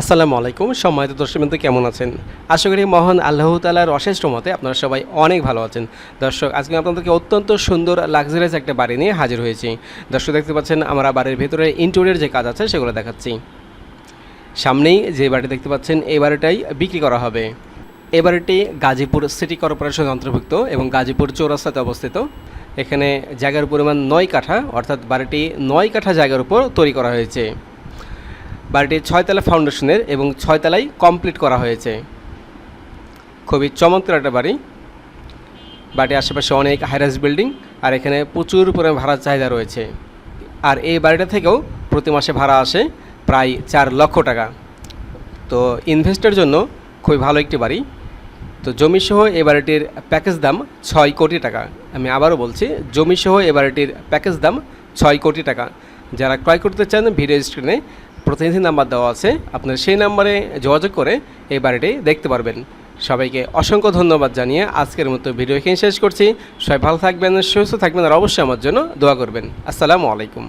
আসসালামু আলাইকুম। সম্মানিত দর্শকবৃন্দ, কেমন আছেন? আশা করি মহান আল্লাহ তালার অশেষ মতে আপনারা সবাই অনেক ভালো আছেন। দর্শক, আজকে আপনাদেরকে অত্যন্ত সুন্দর লাক্সারিয়াস একটা বাড়ি নিয়ে হাজির হয়েছি। দর্শক, দেখতে পাচ্ছেন আমরা বাড়ির ভেতরে ইন্টেরিয়র যে কাজ আছে, সেগুলো দেখাচ্ছি। সামনেই যে বাড়ি দেখতে পাচ্ছেন, এই বাড়িটাই বিক্রি করা হবে। এ বাড়িটি গাজীপুর সিটি কর্পোরেশন অন্তর্ভুক্ত এবং গাজীপুর চৌরাস্তাতে অবস্থিত। এখানে জায়গার পরিমাণ নয় কাঠা, অর্থাৎ বাড়িটি নয় কাঠা জায়গার উপর তৈরি করা হয়েছে। বাড়িটি ছয়তলা ফাউন্ডেশনের এবং ছয়তলাই কমপ্লিট করা হয়েছে। খুবই চমৎকার একটা বাড়ি। বাড়ির আশেপাশে অনেক হাইরাইজ বিল্ডিং আর এখানে প্রচুর পরিমাণে ভাড়ার চাহিদা রয়েছে। আর এই বাড়িটা থেকেও প্রতি মাসে ভাড়া আসে প্রায় চার লক্ষ টাকা। তো ইনভেস্টের জন্য খুবই ভালো একটি বাড়ি। তো জমিসহ এ বাড়িটির প্যাকেজ দাম ছয় কোটি টাকা। আমি আবারও বলছি, জমিসহ এ বাড়িটির প্যাকেজ দাম ছয় কোটি টাকা। যারা ক্রয় করতে চান ভিডিও স্ক্রিনে প্রতিনিধি নাম্বার দেওয়া আছে। আপনার সেই নাম্বারে যোগাযোগ করে এই বাড়িটি দেখতে পারবেন। সবাইকে অসংখ্য ধন্যবাদ জানিয়ে আজকের মতো ভিডিও এখানে শেষ করছি। সবাই ভালো থাকবেন, সুস্থ থাকবেন, আর অবশ্যই আমার জন্য দোয়া করবেন। আসসালামু আলাইকুম।